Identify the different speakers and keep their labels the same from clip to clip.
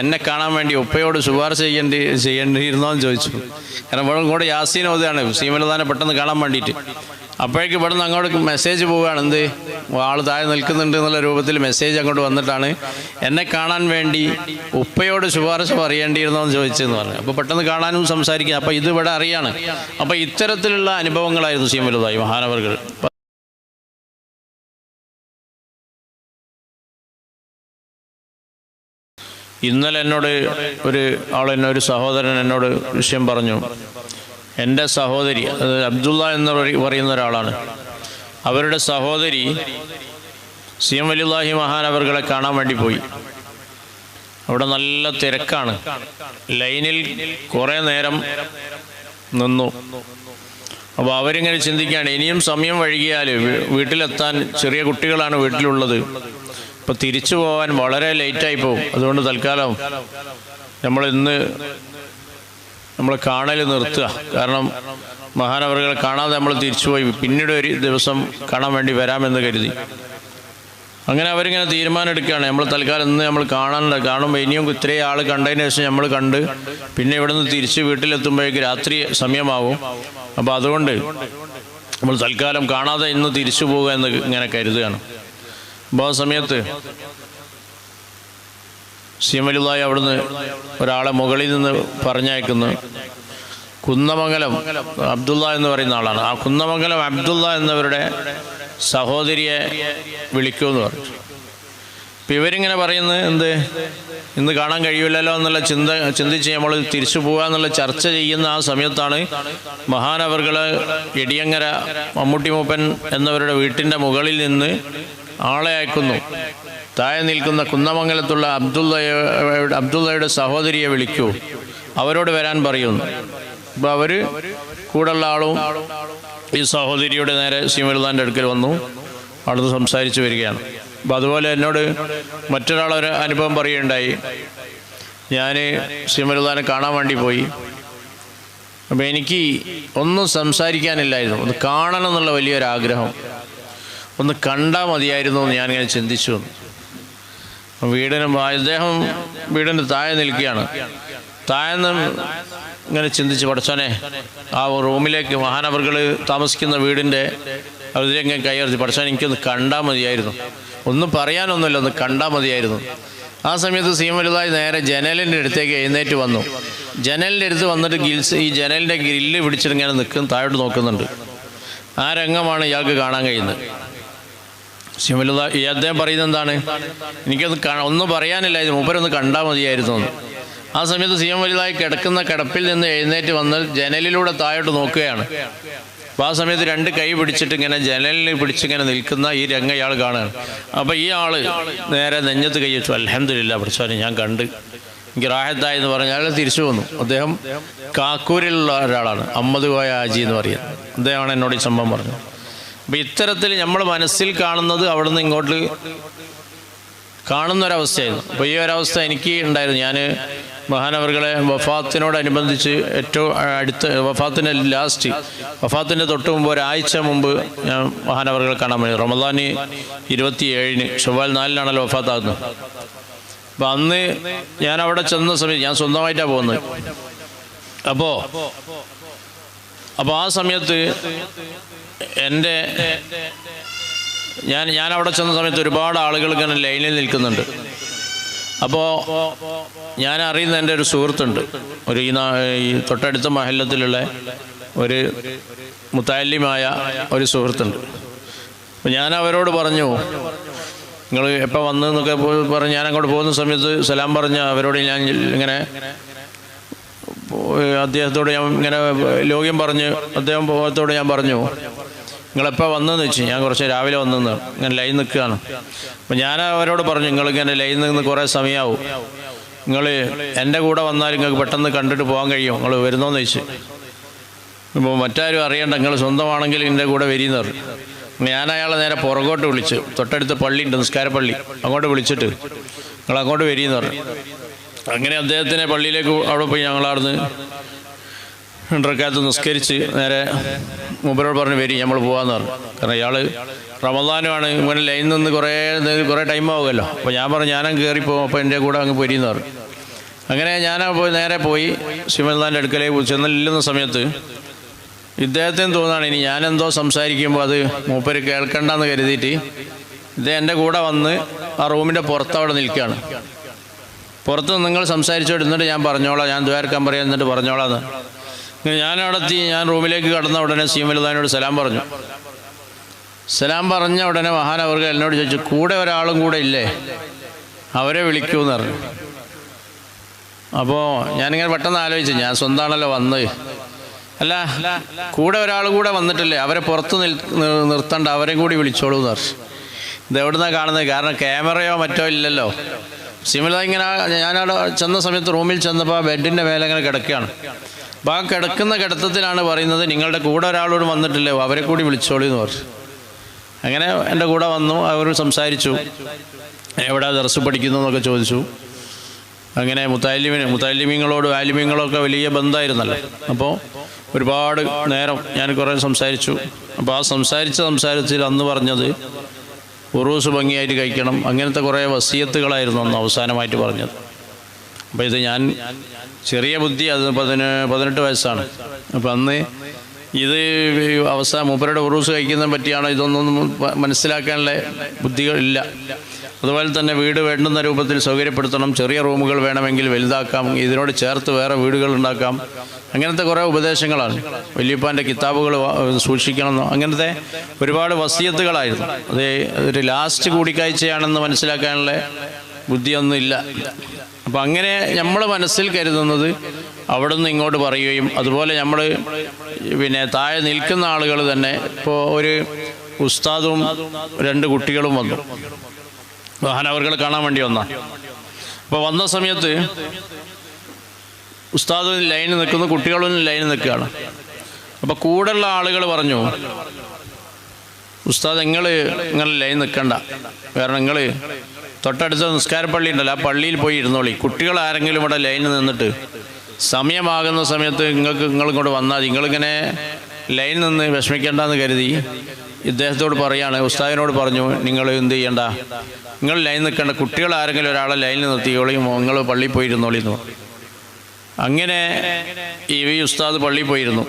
Speaker 1: എന്നെ കാണാൻ വേണ്ടി ഉപ്പയോട് ശുപാർശ ചെയ്യേണ്ടി ചെയ്യേണ്ടിയിരുന്നോ എന്ന് ചോദിച്ചു. കാരണം ഇവിടെ കൂടെ യാസീൻ ഓതാണ് സീമലതാനെ പെട്ടെന്ന് കാണാൻ വേണ്ടിയിട്ട്. അപ്പോഴേക്ക് ഇവിടെ നിന്ന് അങ്ങോട്ട് മെസ്സേജ് പോവുകയാണ്. എന്ത്? ആൾ താഴെ നിൽക്കുന്നുണ്ട് എന്നുള്ള രൂപത്തിൽ മെസ്സേജ് അങ്ങോട്ട് വന്നിട്ടാണ്. എന്നെ കാണാൻ വേണ്ടി ഉപ്പയോട് ശുപാർശ പറയേണ്ടിയിരുന്നോ എന്ന് ചോദിച്ചെന്ന് പറഞ്ഞു. അപ്പോൾ പെട്ടെന്ന് കാണാനും സംസാരിക്കുക അപ്പോൾ ഇത് ഇവിടെ അറിയാണ്. അപ്പോൾ ഇത്തരത്തിലുള്ള അനുഭവങ്ങളായിരുന്നു സീമലതായി മഹാനവർകൾ ഇന്നലെ എന്നോട് ഒരു ആൾ എന്നെ ഒരു സഹോദരൻ എന്നോട് വിഷയം പറഞ്ഞു. എന്റെ സഹോദരി അത് അബ്ദുള്ള എന്ന് പറ- പറയുന്ന ഒരാളാണ്. അവരുടെ സഹോദരി സി എം വലിയുല്ലാഹി മഹാൻ അവർകളെ കാണാൻ വേണ്ടി പോയി. അവിടെ നല്ല തിരക്കാണ്. ലൈനിൽ കുറേ നേരം നിന്നു. അപ്പോൾ അവരിങ്ങനെ ചിന്തിക്കുകയാണ് ഇനിയും സമയം വഴുകിയാൽ വീട്ടിലെത്താൻ ചെറിയ കുട്ടികളാണ് വീട്ടിലുള്ളത്. ഇപ്പം തിരിച്ചു പോവാൻ വളരെ ലേറ്റായി പോകും. അതുകൊണ്ട് തൽക്കാലം നമ്മൾ ഇന്ന് നമ്മൾ കാണൽ നിർത്തുക. കാരണം മഹാനവറുകളെ കാണാതെ നമ്മൾ തിരിച്ചുപോയി പിന്നീട് ഒരു ദിവസം കാണാൻ വേണ്ടി വരാമെന്ന് കരുതി. അങ്ങനെ അവരിങ്ങനെ തീരുമാനം എടുക്കുകയാണ് നമ്മൾ തൽക്കാലം ഇന്ന് നമ്മൾ കാണാനുണ്ട് കാണുമ്പോൾ ഇനിയും ഇത്രയും ആൾ കണ്ടതിന് ശേഷം നമ്മൾ കണ്ട് പിന്നെ ഇവിടെ നിന്ന് തിരിച്ച് വീട്ടിലെത്തുമ്പോഴേക്ക് രാത്രി സമയമാവും. അപ്പോൾ അതുകൊണ്ട് നമ്മൾ തൽക്കാലം കാണാതെ ഇന്ന് തിരിച്ചു പോകുക എന്ന് ഇങ്ങനെ കരുതുകയാണ്. അപ്പോൾ ആ സമയത്ത് സീമലുള്ളായി അവിടുന്ന് ഒരാളെ മുകളിൽ നിന്ന് പറഞ്ഞയക്കുന്നു. കുന്നമംഗലം അബ്ദുള്ള എന്ന് പറയുന്ന ആളാണ്. ആ കുന്നമംഗലം അബ്ദുള്ള എന്നവരുടെ സഹോദരിയെ വിളിക്കുമെന്ന് പറഞ്ഞു. അപ്പം ഇവരിങ്ങനെ പറയുന്നത് എന്ത്? ഇന്ന് കാണാൻ കഴിയില്ലല്ലോ എന്നുള്ള ചിന്ത ചിന്തിച്ച് നമ്മൾ തിരിച്ചു പോകുക എന്നുള്ള ചർച്ച ചെയ്യുന്ന ആ സമയത്താണ് മഹാനവർകൾ എടിയങ്ങര മമ്മൂട്ടി മൂപ്പൻ എന്നവരുടെ വീട്ടിന്റെ മുകളിൽ നിന്ന് ആളെ അയക്കുന്നു താഴെ നിൽക്കുന്ന കുന്നമംഗലത്തുള്ള അബ്ദുള്ളയുടെ അബ്ദുള്ളയുടെ സഹോദരിയെ വിളിക്കൂ. അവരോട് വരാൻ പറയുന്നു. അപ്പോൾ അവർ കൂടെയുള്ള ആളും ഈ സഹോദരിയുടെ നേരെ സീമരുദാന്റെ അടുക്കൽ വന്നു. അവിടുന്ന് സംസാരിച്ചു വരികയാണ്. അപ്പോൾ അതുപോലെ എന്നോട് മറ്റൊരാളൊരു അനുഭവം പറയുകയുണ്ടായി. ഞാൻ സീമരുദാനെ കാണാൻ വേണ്ടി പോയി. അപ്പോൾ എനിക്ക് ഒന്നും സംസാരിക്കാനില്ലായിരുന്നു. അത് കാണണം എന്നുള്ള വലിയൊരാഗ്രഹം. ഒന്ന് കണ്ടാൽ മതിയായിരുന്നു എന്ന് ഞാനിങ്ങനെ ചിന്തിച്ചു. വീടിന് അദ്ദേഹം വീടിന്റെ താഴെ നിൽക്കുകയാണ്. താഴെ നിന്ന് ഇങ്ങനെ ചിന്തിച്ച് പഠിച്ചോനെ ആ റൂമിലേക്ക് മഹാനവർകൾ താമസിക്കുന്ന വീടിന്റെ അതിലേക്ക് കൈയർത്തി പഠിച്ചോനെ എനിക്കൊന്ന് കണ്ടാൽ മതിയായിരുന്നു. ഒന്നും പറയാനൊന്നുമില്ല ഒന്ന് കണ്ടാൽ മതിയായിരുന്നു. ആ സമയത്ത് സീം വലുതായി നേരെ ജനലിന്റെ അടുത്തേക്ക് എഴുന്നേറ്റ് വന്നു. ജനലിന്റെ അടുത്ത് വന്നിട്ട് ഗിൽസ് ഈ ജനലിന്റെ ഗ്രില്ല് പിടിച്ചിട്ട് ഇങ്ങനെ നിൽക്കും താഴോട്ട് നോക്കുന്നുണ്ട്. ആ രംഗമാണ് ഇയാൾക്ക് കാണാൻ കഴിയുന്നത്. ശിവലുദ ഈ അദ്ദേഹം പറയുന്നത് എന്താണ്? എനിക്കത് ഒന്നും പറയാനില്ല ഇത് മൂപ്പരൊന്ന് കണ്ടാൽ മതിയായിരുന്നു ആ സമയത്ത് സി എം വലുതായി കിടക്കുന്ന കിടപ്പിൽ നിന്ന് എഴുന്നേറ്റ് വന്ന് ജനലിലൂടെ താഴോട്ട് നോക്കുകയാണ്. അപ്പോൾ ആ സമയത്ത് രണ്ട് കൈ പിടിച്ചിട്ട് ഇങ്ങനെ ജനലിൽ പിടിച്ചിങ്ങനെ നിൽക്കുന്ന ഈ രംഗയാൾ ഇയാൾ കാണുകയാണ്. അപ്പോൾ ഈ ആൾ നേരെ നെഞ്ഞത്ത് കൈ വെച്ചു അലഹമില്ല പഠിച്ചോനെ ഞാൻ കണ്ട്. എനിക്ക് റാഹത്തായി എന്ന് പറഞ്ഞാൽ അയാൾ തിരിച്ചു വന്നു. അദ്ദേഹം കാക്കൂരിലുള്ള ഒരാളാണ് അമ്മദ് കോയ ആജി എന്ന് പറയുന്നത്. അദ്ദേഹമാണ് എന്നോട് ഈ സംഭവം പറഞ്ഞത്. അപ്പം ഇത്തരത്തിൽ നമ്മൾ മനസ്സിൽ കാണുന്നത് അവിടുന്ന് ഇങ്ങോട്ട് കാണുന്ന ഒരവസ്ഥയായിരുന്നു അപ്പോൾ ഈ ഒരവസ്ഥ എനിക്ക് ഉണ്ടായിരുന്നു. ഞാൻ മഹാനവറുകളെ വഫാത്തിനോടനുബന്ധിച്ച് ഏറ്റവും അടുത്ത വഫാത്തിന്റെ ലാസ്റ്റ് വഫാത്തിന്റെ തൊട്ട് മുമ്പ് ഒരാഴ്ച മുമ്പ് ഞാൻ മഹാനവറുകളെ കാണാൻ വേണ്ടി റമദാന് ഇരുപത്തി ഏഴിന് ചൊവ്വാൽ നാലിനാണല്ലോ വഫാത്താകുന്നത്. അപ്പം അന്ന് ഞാൻ അവിടെ ചെന്ന സമയത്ത് ഞാൻ സ്വന്തമായിട്ടാണ് പോകുന്നത്. അപ്പോൾ അപ്പോൾ ആ സമയത്ത് എന്റെ ഞാൻ ഞാൻ അവിടെ ചെന്ന സമയത്ത് ഒരുപാട് ആളുകൾ ഇങ്ങനെ ലൈനിൽ നിൽക്കുന്നുണ്ട്. അപ്പോൾ ഞാൻ അറിയുന്ന എന്റെ ഒരു സുഹൃത്തുണ്ട്. ഒരു ഈ തൊട്ടടുത്ത മഹല്ലത്തിലുള്ള ഒരു മുത്താലിമായ ഒരു സുഹൃത്തുണ്ട്. അപ്പോൾ ഞാൻ അവരോട് പറഞ്ഞു നിങ്ങൾ എപ്പോൾ വന്നു എന്നൊക്കെ പറഞ്ഞ് ഞാൻ അങ്ങോട്ട് പോകുന്ന സമയത്ത് സലാം പറഞ്ഞ അവരോട് ഞാൻ ഇങ്ങനെ അദ്ദേഹത്തോട് ഞാൻ ഇങ്ങനെ ലോക്യം പറഞ്ഞ് അദ്ദേഹം പോകത്തോട് ഞാൻ പറഞ്ഞു നിങ്ങളെപ്പോൾ വന്നെന്ന് വെച്ച് ഞാൻ കുറച്ച് രാവിലെ വന്നെന്ന് ഇങ്ങനെ ലൈൻ നിൽക്കുകയാണ്. അപ്പം ഞാൻ അവരോട് പറഞ്ഞു നിങ്ങളിങ്ങനെ ലൈൻ നിന്ന് കുറേ സമയമാവും നിങ്ങൾ എന്റെ കൂടെ വന്നാൽ നിങ്ങൾക്ക് പെട്ടെന്ന് കണ്ടിട്ട് പോകാൻ കഴിയും. നിങ്ങൾ വരുന്നോന്ന് ചോദിച്ചു ഇപ്പോൾ മറ്റാരും അറിയണ്ട നിങ്ങൾ സ്വന്തമാണെങ്കിൽ എന്റെ കൂടെ വരിയെന്ന് പറഞ്ഞു. ഞാൻ അയാളെ നേരെ പുറകോട്ട് വിളിച്ച് തൊട്ടടുത്ത് പള്ളി പള്ളിയുണ്ട് നിസ്കാരപ്പള്ളി. അങ്ങോട്ട് വിളിച്ചിട്ട് നിങ്ങൾ അങ്ങോട്ട് വരിയെന്ന് പറഞ്ഞു. അങ്ങനെ അദ്ദേഹത്തിനെ പള്ളിയിലേക്ക് അവിടെ പോയി ഞങ്ങളാർന്ന് രണ്ടരക്കാലത്ത് നിസ്കരിച്ച് നേരെ മുമ്പരോട് പറഞ്ഞ് വരി നമ്മൾ പോകാമെന്ന് പറഞ്ഞു. കാരണം ഇയാൾ റമദാനുമാണ് ഇങ്ങനെ ലൈനിൽ നിന്ന് കുറേ കുറേ ടൈം ആവുമല്ലോ. അപ്പോൾ ഞാൻ പറഞ്ഞു ഞാനും കയറി പോകും അപ്പോൾ എന്റെ കൂടെ അങ്ങ് പൊരിയെന്ന് പറഞ്ഞു. അങ്ങനെ ഞാൻ പോയി നേരെ പോയി ശിവനാഥന്റെ അടുക്കലേക്ക് ചെന്നില്ലുന്ന സമയത്ത് ഇദ്ദേഹത്തിന് തോന്നാണ് ഇനി ഞാനെന്തോ സംസാരിക്കുമ്പോൾ അത് മൂപ്പര് കേൾക്കണ്ടെന്ന് കരുതിയിട്ട് ഇദ്ദേഹം എന്റെ കൂടെ വന്ന് ആ റൂമിന്റെ പുറത്തവിടെ നിൽക്കുകയാണ്. പുറത്ത് നിങ്ങൾ സംസാരിച്ചോണ്ടിരുന്നിട്ട് ഞാൻ പറഞ്ഞോളാം. ഞാൻ ദ്വാരക്കാൻ പറയാം എന്നിട്ട് ഞാൻ അവിടെ എത്തി ഞാൻ റൂമിലേക്ക് കടന്ന ഉടനെ സീമലുദാനോട് സലാം പറഞ്ഞു. സലാം പറഞ്ഞ ഉടനെ മഹാൻ മഹാനവർക്ക് എന്നോട് ചോദിച്ചു കൂടെ ഒരാളും കൂടെ ഇല്ലേ? അവരെ വിളിക്കൂന്ന് പറഞ്ഞു. അപ്പോൾ ഞാനിങ്ങനെ പെട്ടെന്ന് ആലോചിച്ചു ഞാൻ സ്വന്തമാണല്ലോ വന്നത് അല്ല കൂടെ ഒരാൾ കൂടെ വന്നിട്ടില്ലേ? അവരെ പുറത്ത് നിൽ നിർത്തണ്ട അവരെയും കൂടി വിളിച്ചോളൂ എന്ന് പറഞ്ഞു. ഇത് എവിടുന്നാണ് കാണുന്നത്? കാരണം ക്യാമറയോ മറ്റോ ഇല്ലല്ലോ. സിമില ഇങ്ങനെ ഞാനവിടെ ചെന്ന സമയത്ത് റൂമിൽ ചെന്നപ്പോൾ ആ ബെഡിന്റെ മേലെ ഇങ്ങനെ കിടക്കുകയാണ്. അപ്പോൾ ആ കിടക്കുന്ന കിടത്തത്തിലാണ് പറയുന്നത് നിങ്ങളുടെ കൂടെ ഒരാളോട് വന്നിട്ടില്ലേ? അവരെ കൂടി വിളിച്ചോളൂ എന്ന് പറഞ്ഞു. അങ്ങനെ എന്റെ കൂടെ വന്നു അവർ സംസാരിച്ചു. എവിടെ ദർസ് പഠിക്കുന്നു എന്നൊക്കെ ചോദിച്ചു. അങ്ങനെ മുത്താലിമിന് മുത്താലിമീങ്ങളോടും ആലിമീങ്ങളൊക്കെ വലിയ ബന്ധമായിരുന്നല്ലോ അപ്പോൾ ഒരുപാട് നേരം ഞാൻ കുറേ സംസാരിച്ചു. അപ്പോൾ ആ സംസാരിച്ച സംസാരത്തിൽ അന്ന് പറഞ്ഞത് ഉറൂസ് ഭംഗിയായിട്ട് കഴിക്കണം. അങ്ങനത്തെ കുറേ വസീയത്തുകളായിരുന്നു അന്ന് അവസാനമായിട്ട് പറഞ്ഞത്. അപ്പോൾ ഇത് ഞാൻ ചെറിയ ബുദ്ധി അത് പതിന് പതിനെട്ട് വയസ്സാണ്. അപ്പം അന്ന് ഇത് അവസാനം മൂപ്പരുടെ ഉറൂസ് കഴിക്കുന്നതിനെ പറ്റിയാണോ ഇതൊന്നും മനസ്സിലാക്കാനുള്ള ബുദ്ധികളില്ല അതുപോലെ തന്നെ വീട് വേണ്ടുന്ന രൂപത്തിൽ സൗകര്യപ്പെടുത്തണം. ചെറിയ റൂമുകൾ വേണമെങ്കിൽ വലുതാക്കാം. ഇതിനോട് ചേർത്ത് വേറെ വീടുകൾ ഉണ്ടാക്കാം. അങ്ങനത്തെ കുറേ ഉപദേശങ്ങളാണ്. വല്യപ്പാന്റെ കിതാബുകൾ സൂക്ഷിക്കണം അങ്ങനത്തെ ഒരുപാട് വസീയത്തുകളായിരുന്നു. അത് ഒരു ലാസ്റ്റ് കൂടിക്കാഴ്ചയാണെന്ന് മനസ്സിലാക്കാനുള്ള ബുദ്ധിയൊന്നും ഇല്ല അപ്പം അങ്ങനെ നമ്മൾ മനസ്സിൽ കരുതുന്നത് അവിടെ നിന്ന് ഇങ്ങോട്ട് പറയുകയും അതുപോലെ നമ്മൾ പിന്നെ താഴെ നിൽക്കുന്ന ആളുകൾ തന്നെ ഇപ്പോൾ ഒരു ഉസ്താദും രണ്ട് കുട്ടികളും വന്നു. മഹാനവർകളെ കാണാൻ വേണ്ടി വന്ന. അപ്പോൾ വന്ന സമയത്ത് ഉസ്താദും ലൈനിൽ നിൽക്കുന്നു കുട്ടികളും ലൈനിൽ നിൽക്കുകയാണ്. അപ്പോൾ കൂടെയുള്ള ആളുകൾ പറഞ്ഞു ഉസ്താദ് നിങ്ങൾ നിങ്ങൾ ലൈൻ നിൽക്കണ്ട. കാരണം നിങ്ങൾ തൊട്ടടുത്ത നിസ്കാര പള്ളി ഉണ്ടല്ലോ. ആ പള്ളിയിൽ പോയി ഇരുന്നോളി. കുട്ടികൾ ആരെങ്കിലും ഇവിടെ ലൈനിൽ നിന്നിട്ട് സമയമാകുന്ന സമയത്ത് നിങ്ങൾക്ക് നിങ്ങൾ ഇങ്ങോട്ട് വന്നാൽ. നിങ്ങളിങ്ങനെ ലൈനിൽ നിന്ന് വിഷമിക്കേണ്ടെന്ന് കരുതി ഇദ്ദേഹത്തോട് പറയാണ് ഉസ്താദിനോട് പറഞ്ഞു നിങ്ങൾ എന്ത് ചെയ്യണ്ട? നിങ്ങൾ ലൈൻ നിൽക്കേണ്ട. കുട്ടികൾ ആരെങ്കിലും ഒരാളെ ലൈനിൽ നിർത്തിയോളി നിങ്ങൾ പള്ളിയിൽ പോയിരുന്നോളി എന്ന് അങ്ങനെ ഈ ഉസ്താദ് പള്ളിയിൽ പോയിരുന്നു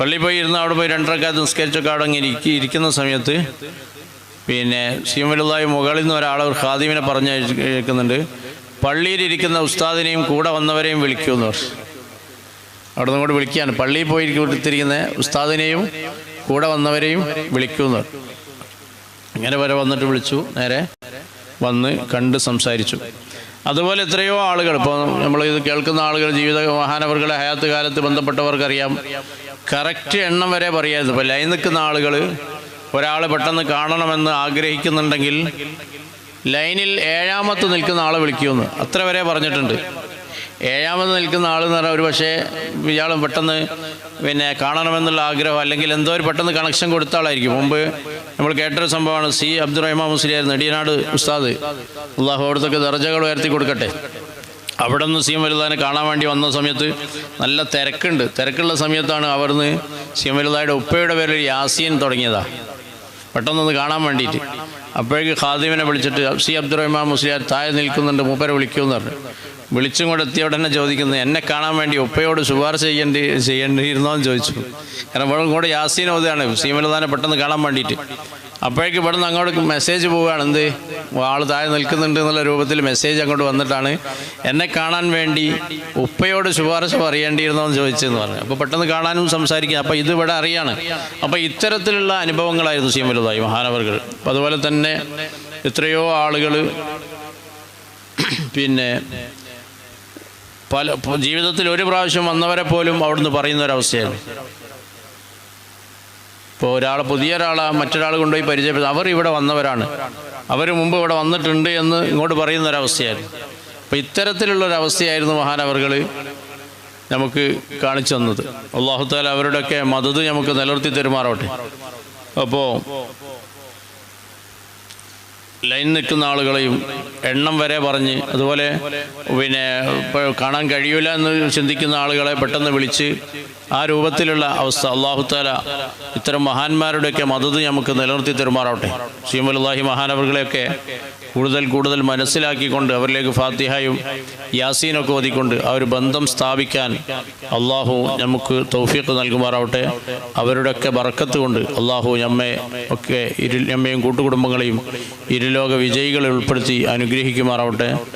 Speaker 1: പള്ളിയിൽ പോയി ഇരുന്ന് അവിടെ പോയി രണ്ടരക്കാലത്ത് നിസ്കരിച്ചൊക്കെ അവിടെ ഇരിക്കുന്ന സമയത്ത് പിന്നെ സീമലുള്ളായി മുകളിൽ നിന്ന് ഒരാൾ ഒരു ഖാദിമിനെ പറഞ്ഞ് കേൾക്കുന്നുണ്ട്. പള്ളിയിലിരിക്കുന്ന ഉസ്താദിനെയും കൂടെ വന്നവരെയും വിളിക്കൂ എന്ന് പറഞ്ഞു. അവിടെ നിന്ന് കൂടെ വിളിക്കുകയാണ്. പള്ളിയിൽ പോയി കൊടുത്തിരിക്കുന്ന ഉസ്താദിനെയും കൂടെ വന്നവരെയും വിളിക്കൂ എന്ന് പറഞ്ഞു. അങ്ങനെ വരെ വന്നിട്ട് വിളിച്ചു. നേരെ വന്ന് കണ്ട് സംസാരിച്ചു. അതുപോലെ എത്രയോ ആളുകൾ ഇപ്പോൾ നമ്മൾ ഇത് കേൾക്കുന്ന ആളുകൾ ജീവിത മഹാനവറുകളെ ഹയാത്ത് കാലത്ത് ബന്ധപ്പെട്ടവർക്കറിയാം കറക്റ്റ് എണ്ണം വരെ പറയായിരുന്നു. ഇപ്പോൾ ലൈൻ നിൽക്കുന്ന ആളുകൾ ഒരാളെ പെട്ടെന്ന് കാണണമെന്ന് ആഗ്രഹിക്കുന്നുണ്ടെങ്കിൽ ലൈനിൽ ഏഴാമത്ത് നിൽക്കുന്ന ആളെ വിളിക്കുമെന്ന്. അത്ര വരെ പറഞ്ഞിട്ടുണ്ട്. ഏഴാമത് നിൽക്കുന്ന ആൾ എന്ന് പറഞ്ഞാൽ ഒരു പക്ഷേ ഇയാൾ പെട്ടെന്ന് പിന്നെ കാണണമെന്നുള്ള ആഗ്രഹം അല്ലെങ്കിൽ എന്തോ ഒരു പെട്ടെന്ന് കണക്ഷൻ കൊടുത്ത ആളായിരിക്കും. മുമ്പ് നമ്മൾ കേട്ടൊരു സംഭവമാണ് സി അബ്ദുറഹ്മാൻ മുസ്ലിയാർ നെടിയനാട് ഉസ്താദ്. അള്ളാഹു അവിടുത്തെ ദർജകൾ ഉയർത്തി കൊടുക്കട്ടെ. അവിടെ നിന്ന് സി വലുതാനെ കാണാൻ വേണ്ടി വന്ന സമയത്ത് നല്ല തിരക്കുണ്ട്. തിരക്കുള്ള സമയത്താണ് അവിടുന്ന് സി വലുതായുടെ ഉപ്പയുടെ പേരിൽ യാസീൻ തുടങ്ങിയതാണ് പെട്ടെന്നൊന്ന് കാണാൻ വേണ്ടിയിട്ട്. അപ്പോഴേക്ക് ഖാദിമിനെ വിളിച്ചിട്ട് സി അബ്ദുറഹ്മാൻ മുസ്ലിയാർ താഴെ നിൽക്കുന്നുണ്ട് മൂപ്പരെ വിളിക്കുമെന്ന് പറഞ്ഞു. വിളിച്ചും കൂടെ എത്തിയ ഉടനെ ചോദിക്കുന്നത് എന്നെ കാണാൻ വേണ്ടി ഉപ്പയോട് ശുപാർശ ചെയ്യേണ്ടി ചെയ്യേണ്ടിയിരുന്നോ? എന്ന് ചോദിച്ചു. കാരണം കൂടെ യാസീൻ ഓതുകയാണ് സീമലതാനെ പെട്ടെന്ന് കാണാൻ വേണ്ടിയിട്ട്. അപ്പോഴേക്ക് ഇവിടുന്ന് അങ്ങോട്ട് മെസ്സേജ് പോവുകയാണ്. എന്ത്? ആൾ താഴെ നിൽക്കുന്നുണ്ട് എന്നുള്ള രൂപത്തിൽ മെസ്സേജ് അങ്ങോട്ട് വന്നിട്ടാണ്. എന്നെ കാണാൻ വേണ്ടി ഉപ്പയോട് ശുപാർശ പറയേണ്ടിയിരുന്നോ? എന്ന് ചോദിച്ചെന്ന് പറഞ്ഞു. അപ്പോൾ പെട്ടെന്ന് കാണാനും സംസാരിക്കുക അപ്പോൾ ഇത് ഇവിടെ അറിയാണ്. അപ്പോൾ ഇത്തരത്തിലുള്ള അനുഭവങ്ങളായിരുന്നു സി എം വലുതായി മഹാനവർകൾ അതുപോലെ തന്നെ എത്രയോ ആളുകൾ പിന്നെ പല ജീവിതത്തിൽ ഒരു പ്രാവശ്യം വന്നവരെ പോലും അവിടുന്ന് പറയുന്ന ഒരവസ്ഥയായിരുന്നു ഇപ്പോൾ ഒരാളെ പുതിയ ഒരാളെ മറ്റൊരാൾ കൊണ്ടുപോയി പരിചയപ്പെടുന്നത് അവർ ഇവിടെ വന്നവരാണ്. അവർ മുമ്പ് ഇവിടെ വന്നിട്ടുണ്ട് എന്ന് ഇങ്ങോട്ട് പറയുന്ന ഒരവസ്ഥയായിരുന്നു അപ്പോൾ ഇത്തരത്തിലുള്ളൊരവസ്ഥയായിരുന്നു മഹാനവറുകൾ നമുക്ക് കാണിച്ചു തന്നത്. അള്ളാഹുത്താല അവരുടെയൊക്കെ മതത് നമുക്ക് നിലനിർത്തി തെരുമാറോട്ടെ അപ്പോൾ ലൈൻ നിൽക്കുന്ന ആളുകളെയും എണ്ണം വരെ പറഞ്ഞ് അതുപോലെ പിന്നെ കാണാൻ കഴിയൂല എന്ന് ചിന്തിക്കുന്ന ആളുകളെ പെട്ടെന്ന് വിളിച്ച് ആ രൂപത്തിലുള്ള അവസ്ഥ അള്ളാഹുത്താല ഇത്തരം മഹാന്മാരുടെയൊക്കെ മതത് നമുക്ക് നിലനിർത്തി തെരുമാറാവട്ടെ. സീമുല്ലാഹി മഹാനവറുകളെയൊക്കെ കൂടുതൽ കൂടുതൽ മനസ്സിലാക്കിക്കൊണ്ട് അവരിലേക്ക് ഫാത്തിഹയും യാസീനൊക്കെ ഓതിക്കൊണ്ട് ആ ഒരു ബന്ധം സ്ഥാപിക്കാൻ അള്ളാഹു നമുക്ക് തൗഫീഖ് നൽകുമാറാവട്ടെ. അവരുടെയൊക്കെ ബറക്കത്ത് കൊണ്ട് അള്ളാഹു നമ്മെ ഒക്കെ ഇരു നമ്മയും കൂട്ടുകുടുംബങ്ങളെയും ഇരുലോക വിജയികളെ ഉൾപ്പെടുത്തി അനുഗ്രഹിക്കുമാറാവട്ടെ.